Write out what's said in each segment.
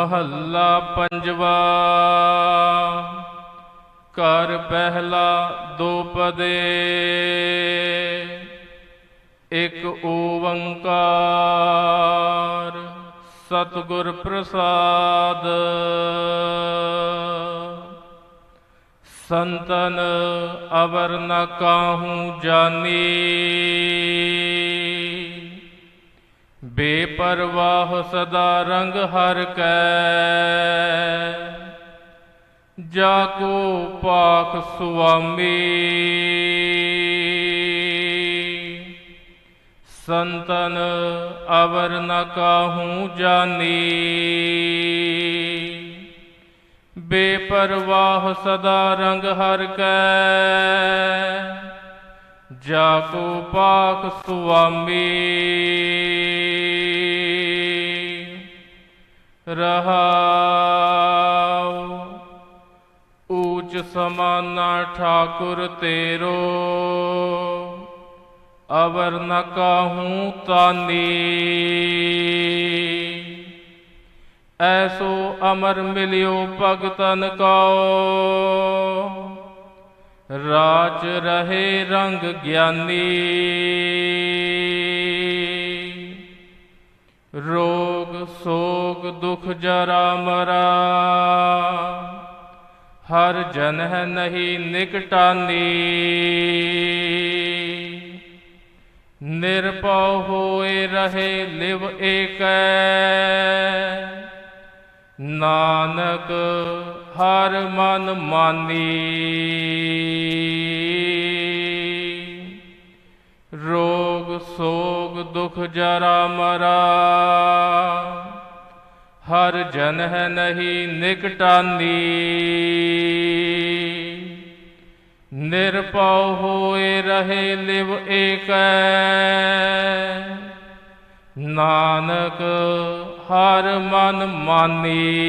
ਮਹੱਲਾ ਪੰਜਵਾ। ਕਰ ਪਹਿਲਾ ਦੋਪਦੇ ਇਕ ਇੱਕ ਓੰਕਾਰ, ਸਤਿਗੁਰ ਪ੍ਰਸਾਦ। ਸੰਤਨ ਅਵਰ ਨ ਕਾਹੂ ਜਾਨੀ। ਬੇਪਰਵਾਹ ਸਦਾ ਰੰਗ ਹਰ ਕੈ। ਜਾ ਕੋ ਪਾਖ ਸੁਆਮੀ। ਸੰਤਨ ਅਵਰ ਨ ਕਾਹੂ ਜਾਨੀ। ਬੇਪਰਵਾਹ ਸਦਾ ਰੰਗ ਹਰ ਕੈ। ਜਾ ਕੋ ਪਾਖ ਸੁਆਮੀ। ਰਹਾਉ। ਊਚ ਸਮਾਨਾ ਠਾਕੁਰ ਤੇਰੋ। ਅਵਰ ਨ ਕਾਹੂ ਤਾਨੀ। ਐਸੋ ਅਮਰ ਮਿਲਿਓ ਭਗਤਨ ਕੋ ਰਾਜ ਰਹੇ ਰੰਗ ਗਿਆਨੀ। ਰੋ ਸੋਗ ਦੁਖ ਜਰਾ ਮਰਾ। ਹਰ ਜਨ ਹੈ ਨਹੀਂ ਨਿਕਟਾਨੀ। ਨਿਰਭਉ ਹੋਏ ਰਹੇ ਲਿਵ ਏਕੈ। ਨਾਨਕ ਹਰ ਮਨ ਮਾਨੀ। ਰੋਗ ਸੋਗ ਦੁਖ ਜਰਾ ਮਰਾ। ਹਰ ਜਨ ਹੈ ਨਹੀਂ ਨਿਕਟਾਨੀ ਨਿਰਭਉ ਹੋਏ ਰਹੇ ਲਿਵ ਏਕੈ। ਨਾਨਕ ਹਰ ਮਨ ਮਾਨੀ।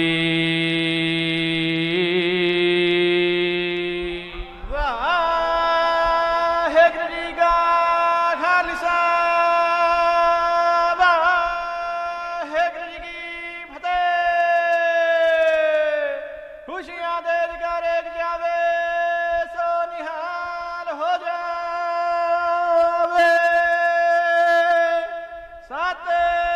ਖੁਸ਼ੀਆਂ ਦੇ ਅਧਿਕਾਰ ਇੱਕ ਜਾਵੇ ਸੋ ਨਿਹਾਲ ਹੋ ਜਾਵੇ। ਸਤਿ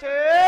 ਚਾਰ ਦੀ ਕਲਾ ਰਖਨੀ ਸਚੇ